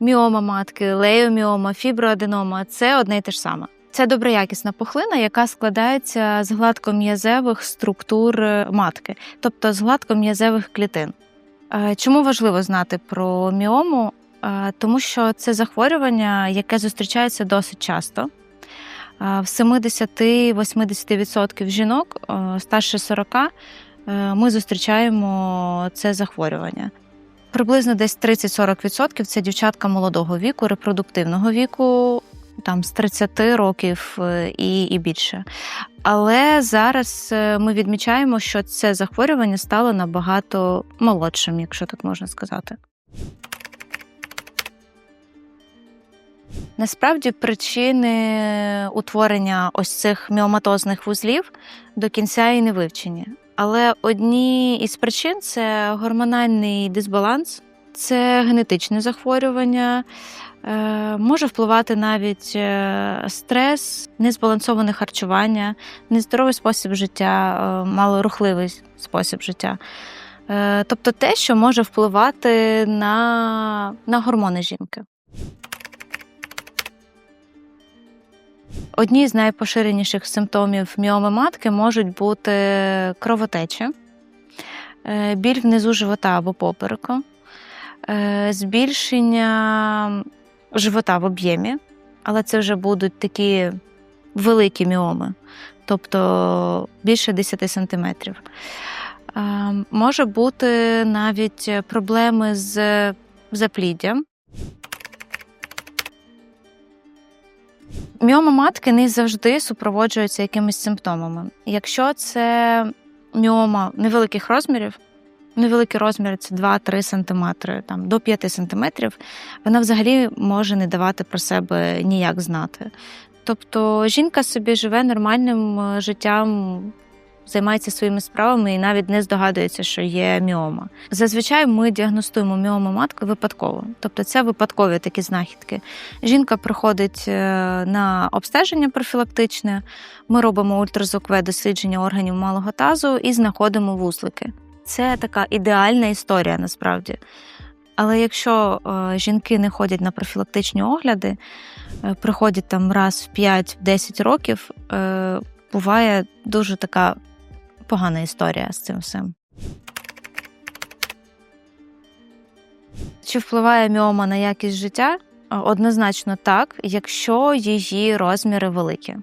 Міома матки, леоміома, фіброаденома це одне й те ж саме. Це доброякісна пухлина, яка складається з гладком'язевих структур е, матки, тобто з гладком'язевих клітин. Е, Чому важливо знати про міому? Е, Тому що це захворювання, яке зустрічається досить часто. В 70-80% жінок старше 40 е, ми зустрічаємо це захворювання. Приблизно десь 30-40% це дівчатка молодого віку, репродуктивного віку, там з 30 років е, і, і більше. Але зараз е, ми відмічаємо, що це захворювання стало набагато молодшим, якщо так можна сказати. Насправді причини утворення ось цих міоматозних вузлів до кінця і не вивчені. Але одні із причин це гормональний дисбаланс, це генетичне захворювання, е, може впливати навіть е, стрес, незбалансоване харчування, нездоровий спосіб життя, е, малорухливий спосіб життя. Тобто те, що може впливати на, на гормони жінки. Одні з найпоширеніших симптомів міоми матки можуть бути кровотеча, е, біль внизу живота або попереку, е, збільшення живота в об'ємі, але це вже будуть такі великі міоми, тобто більше 10 сантиметрів. Е, Може бути навіть проблеми з запліддям. Міома матки не завжди супроводжується якимись симптомами. Якщо це міома невеликих розмірів, невеликі розміри це 2-3 см, там, до 5 см, вона взагалі може не давати про себе ніяк знати. Тобто жінка собі живе нормальним е, життям, займається своїми справами і навіть не здогадується, що є міома. Зазвичай ми діагностуємо міому матки випадково, тобто це випадкові такі знахідки. Жінка приходить е, на обстеження профілактичне, ми робимо ультразвукове дослідження органів малого тазу і знаходимо вузлики. Це така ідеальна історія насправді. Але якщо е, жінки не ходять на профілактичні огляди, е, приходять там раз в 5-10 років, буває дуже така погана історія з цим всім. Чи впливає міома на якість життя? Е, Однозначно так, якщо її розміри великі.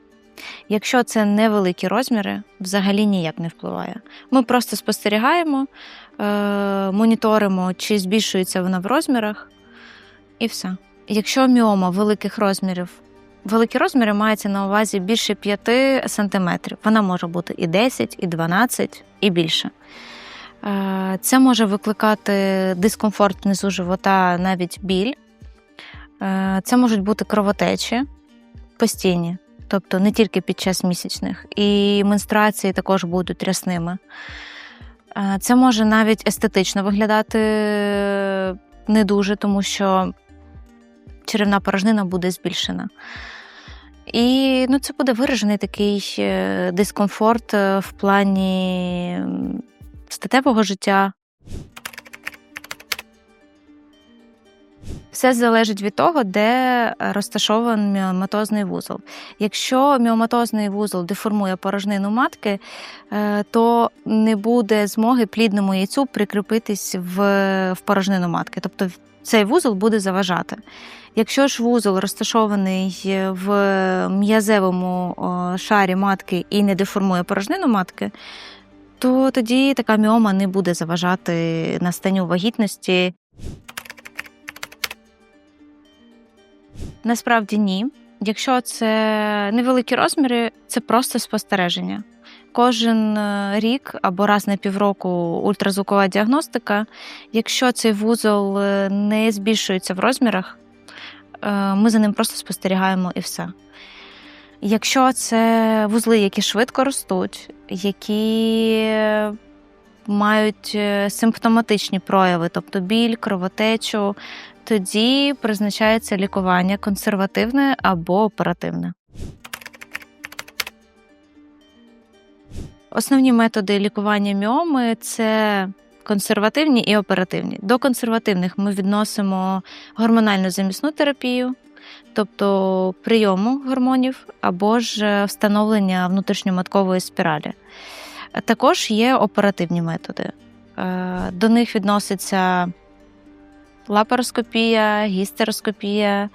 Якщо це невеликі розміри, взагалі ніяк не впливає. Ми просто спостерігаємо, е, моніторимо, чи збільшується вона в розмірах, і все. Якщо міома великих розмірів, великі розміри мається на увазі більше 5 сантиметрів. Вона може бути і 10, і 12, і більше. Е, Це може викликати дискомфорт внизу живота, навіть біль. Е, Це можуть бути кровотечі постійні, тобто не тільки під час місячних, і менструації також будуть рясними. Е, Це може навіть естетично виглядати не дуже, тому що черевна порожнина буде збільшена. І ну, це буде виражений такий е, дискомфорт е, в плані статевого життя. Все залежить від того, де розташований міоматозний вузол. Якщо міоматозний вузол деформує порожнину матки, е, то не буде змоги плідному яйцю прикріпитись в, порожнину матки. Тобто цей вузол буде заважати. Якщо ж вузол розташований в м'язевому шарі матки і не деформує порожнину матки, то тоді така міома не буде заважати настанню вагітності. Насправді ні. Якщо це невеликі розміри, це просто спостереження. Кожен е, рік або раз на півроку ультразвукова діагностика. Якщо цей вузол е, не збільшується в розмірах, е, ми за ним просто спостерігаємо і все. Якщо це вузли, які швидко ростуть, які мають симптоматичні прояви, тобто біль, кровотечу, тоді призначається лікування консервативне або оперативне. Основні методи лікування міоми це консервативні і оперативні. До консервативних ми відносимо гормональну замісну терапію, тобто прийому гормонів або ж е, встановлення внутрішньоматкової спіралі. Також є оперативні методи. Е, До них відноситься лапароскопія, гістероскопія,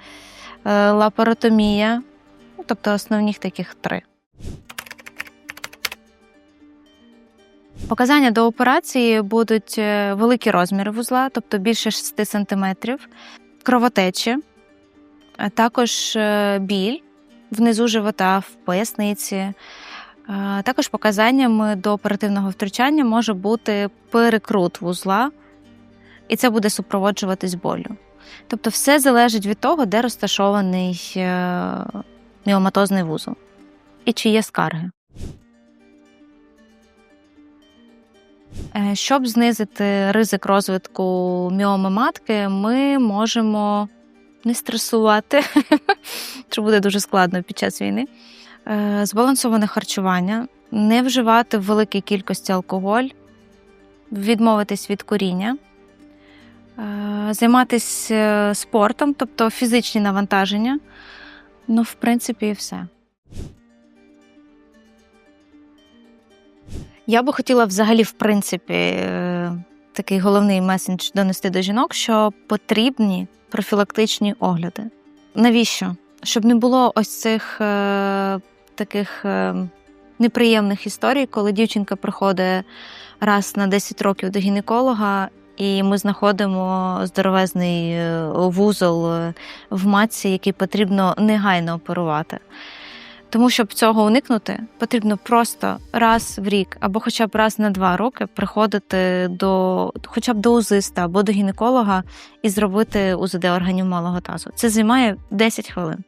е, лапаротомія, ну, тобто основних таких три. Показання до операції будуть е, великі розміри вузла, тобто більше 6 см, кровотечі, а також е, біль внизу живота, в поясниці. Е, Також показаннями до оперативного втручання може бути перекрут вузла, і це буде супроводжуватись болю. Тобто, все залежить від того, де розташований е, міоматозний вузол і чи є скарги. Е, Щоб знизити ризик розвитку міоми матки, ми можемо не стресувати, що буде дуже складно під час війни. Е, Збалансоване харчування, не вживати в великій кількості алкоголь, відмовитись від куріння, е, займатися спортом, тобто фізичні навантаження. Ну, в принципі, і все. Я би хотіла взагалі, в принципі, е, такий головний месендж донести до жінок, що потрібні профілактичні огляди. Навіщо? Щоб не було ось цих е, таких е, неприємних історій, коли дівчинка приходить раз на 10 років до гінеколога, і ми знаходимо здоровезний е, вузол е, в матці, який потрібно негайно оперувати. Тому, щоб цього уникнути, потрібно просто раз в рік або хоча б раз на два роки приходити до хоча б до узиста або до гінеколога і зробити УЗД органів малого тазу. Це займає 10 хвилин.